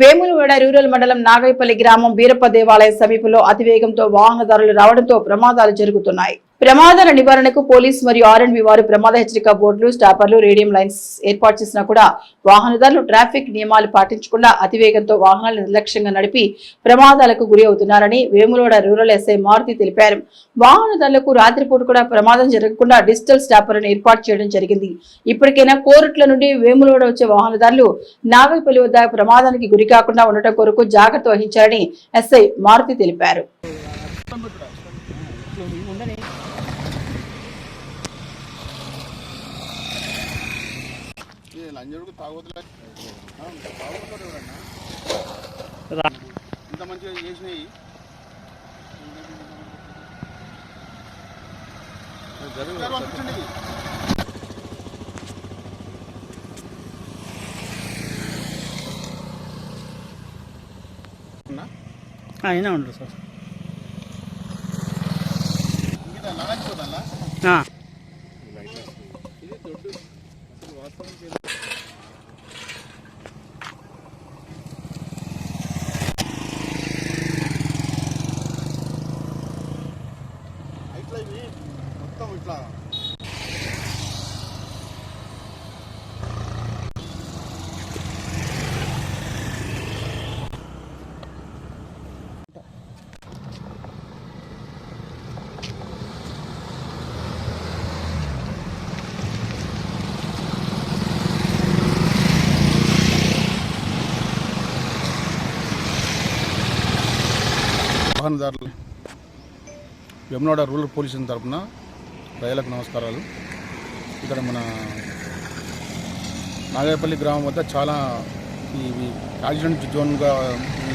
Vemulawada rural మండలం నాగైపల్లి గ్రామం బీరప్ప దేవాలయ సమీపంలో అతివేగంతో వాహనదారులు రావడంతో ప్రమాదాలు జరుగుతున్నాయి. ప్రమాదాల నివారణకు పోలీస్ మరియు ఆర్ఎండ్బి వారు ప్రమాద హెచ్చరిక బోర్డులు స్టాపర్లు రేడియం లైన్స్ ఏర్పాటు చేసినా కూడా వాహనదారులు ట్రాఫిక్ నియమాలు పాటించకుండా అతివేగంతో వాహనాలు నిర్లక్ష్యంగా నడిపి ప్రమాదాలకు గురి అవుతున్నారని వేములవాడ రూరల్ ఎస్ఐ మారుతి తెలిపారు. వాహనదారులకు రాత్రిపూట కూడా ప్రమాదం జరగకుండా డిజిటల్ స్టాపర్లను ఏర్పాటు చేయడం జరిగింది. ఇప్పటికైనా కోరుట్ల నుండి వేములవాడ వచ్చే వాహనదారులు నాగపల్లి వద్ద ప్రమాదానికి గురి కాకుండా ఉండటం కొరకు జాగ్రత్త వహించారని ఎస్ఐ మారుతి తెలిపారు. లంజడుకు తాగొద్దు ఎవరన్నా? ఇంత మంచిగా చేసినాయి. జరుగు. పంపించండి అయినా ఉండరు సార్. ఇది దొడ్డు. అసలు వాస్తవం ఇట్లా వాహనదారులు వెమ్నవాడ రూరల్ పోలీసుల తరపున ప్రజలకు నమస్కారాలు. ఇక్కడ మన నాగేపల్లి గ్రామం వద్ద చాలా ఈ యాక్సిడెంట్ జోన్గా ఈ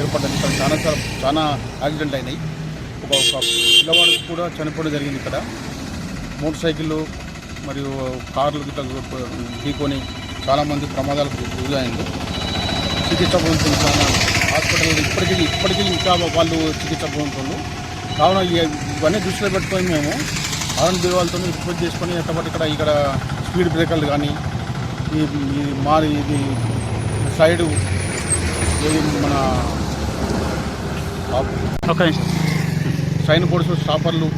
ఏర్పడ్డది. ఇక్కడ చాలా చాలా- యాక్సిడెంట్ అయినాయి. ఒక పిల్లవాడు కూడా చనిపోవడం జరిగింది ఇక్కడ. మోటార్ సైకిళ్ళు మరియు కార్లు గిట్ల ఢీకొని చాలామంది ప్రమాదాలకు గురయ్యింది చికిత్స పొందుతుంది చాలా హాస్పిటల్ ఇప్పటికీ ఇప్పటికీ ఇంకా వాళ్ళు చికిత్స పొందుతున్నారు. కావున ఇవన్నీ దృష్టిలో పెట్టుకొని మేము ఆర్ఎన్ వాళ్ళతో రిక్వెస్ట్ చేసుకొని ఎట్టబట్టి ఇక్కడ ఇక్కడ స్పీడ్ బ్రేకర్లు కానీ ఈ మారి ఇది సైడు మన సైన్ బోర్డ్స్ స్టాపర్లు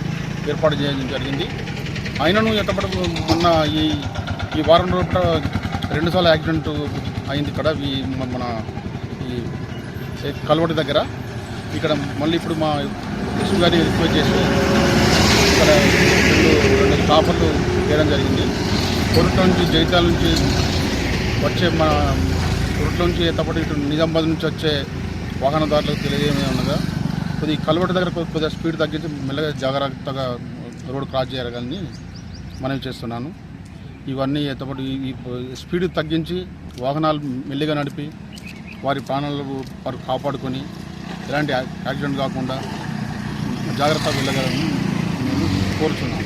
ఏర్పాటు చేయడం జరిగింది. అయినను ఎట్టబడి మొన్న ఈ ఈ వారం రోజుల రెండుసార్లు యాక్సిడెంట్ అయింది ఇక్కడ ఈ మన ఈ కలవటి దగ్గర. ఇక్కడ మళ్ళీ ఇప్పుడు మా ఎస్పీ గారి రిక్వెస్ట్ చేసి ఇక్కడ రెండు రెండు చేయడం జరిగింది. కొరుట్ల నుంచి జైతాల నుంచి వచ్చే మా కొరుట్ల నుంచి ఎత్తపడి ఇటు నిజామాబాద్ నుంచి వచ్చే వాహనదారులకు తెలియజేయమే ఉన్నదా కొద్ది కలవటి దగ్గర కొద్దిగా స్పీడ్ తగ్గించి మెల్లగా జాగ్రత్తగా రోడ్ క్రాస్ చేయాలని మనవి చేస్తున్నాను. ఇవన్నీ ఎత్తపడి ఈ స్పీడ్ తగ్గించి వాహనాలు మెల్లిగా నడిపి వారి ప్రాణాలు వారు కాపాడుకొని ఎలాంటి యాక్సిడెంట్ కాకుండా జాగ్రత్తగా వెళ్ళగలని మేము కోరుచున్నాము